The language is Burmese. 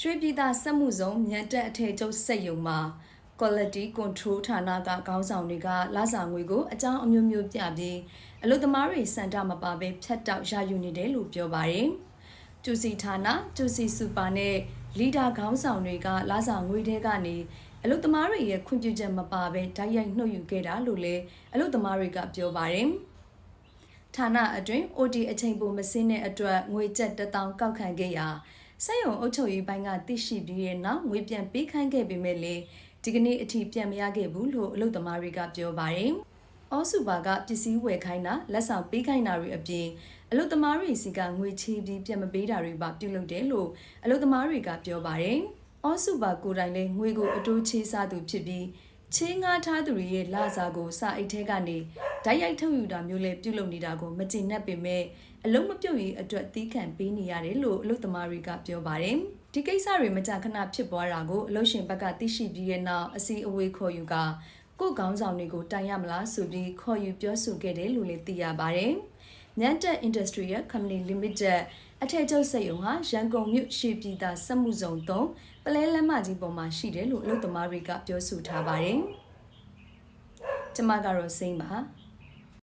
ရွှေပြည်သာစက်မှုဇုံမြန်တက်အထည်ချုပ်စက်ယုံမှာ quality control ဌာနကခေါင်းဆောင်တွေကလစာငွေကိုအကြောင်းအမျိုးမျိုးပြပြီးအလုပ်သမားတွေစံတမပါဘဲဖြတ်တောက်ရယူနေတယ်လို့ပြောပါတယ်။ကျူစီဌာနကျူစီစူပါနဲ့လီဒါခေါင်းဆောင်တွေကလစာငွေတွေကနေအလုပ်သမားတွေရဲ့ခွင့်ပြုချက်မပါဘဲဓာတ်ရိုက်နှုတ်ယူခဲ့တာလို့လည်းအလုပ်သမားတွေကပြောပါတယ်။ ဌာနအတွင်း OT အချိန်ပိုမစင်းတဲ့အတွက်ငွေကျပ်1000ကောက်ခံခဲ့ရာစက်ရုံအုပ်ချုပ်ရေးပိုင်းကသိရှိပြီးတဲ့နောက်ငွေပြန်ပေးခိုင်းခဲ့ပေမဲ့လေဒီကနေ့အထိပြန်မရခဲ့ဘူးလို့အလုပ်သမားတွေကပြောပါတယ်။အောစုပါကပစ္စည်းဝယ်ခိုင်းတာလက်ဆောင်ပေးခိုင်းတာတွေအပြင်အလုပ်သမားတွေစီကငွေချေးပြီးပြန်မပေးတာတွေပါပြုလုပ်တယ်လို့အလုပ်သမားတွေကပြောပါတယ်။အောစုပါကိုယ်တိုင်လည်းငွေကိုအတိုးချေးစားသူဖြစ်ပြီးချင်းငါထားသူတွေရဲ့လစာကိုစာအိတ်ထဲကနေ ဓာတ်ရိုက်ထုတ်ယူတာမျိုးလည်းပြုလုပ်နေတာကိုမကျေနပ်ပေမဲ့အလုံးမပြုတ်ရေးအတွက်တီးခံပေးနေရတယ်လို့အလုပ်သမားတွေကပြောပါတယ်။ဒီကိစ္စတွေမကြာခဏဖြစ်ပွားတာကိုအလုပ်ရှင်ဘက်ကသိရှိပြီးတဲ့နောက်အစီအဝေးခေါ်ယူကကိုယ်ကောင်းဆောင်တွေကိုတိုင်ရမလားဆိုပြီးခေါ်ယူပြောဆိုခဲ့တယ်လို့လည်းသိရပါတယ်။ညံတက် Industrial Company Limited အထည်ချုပ်စက်ရုံဟာရန်ကုန်မြို့ရှေ့ပြည်သာစက်မှုဇုံ3ပလဲလမ်းမကြီးပေါ်မှာရှိတယ်လို့အလုပ်သမားတွေကပြောဆိုထားပါတယ်။ကျမကတော့စိမ့်ပါ။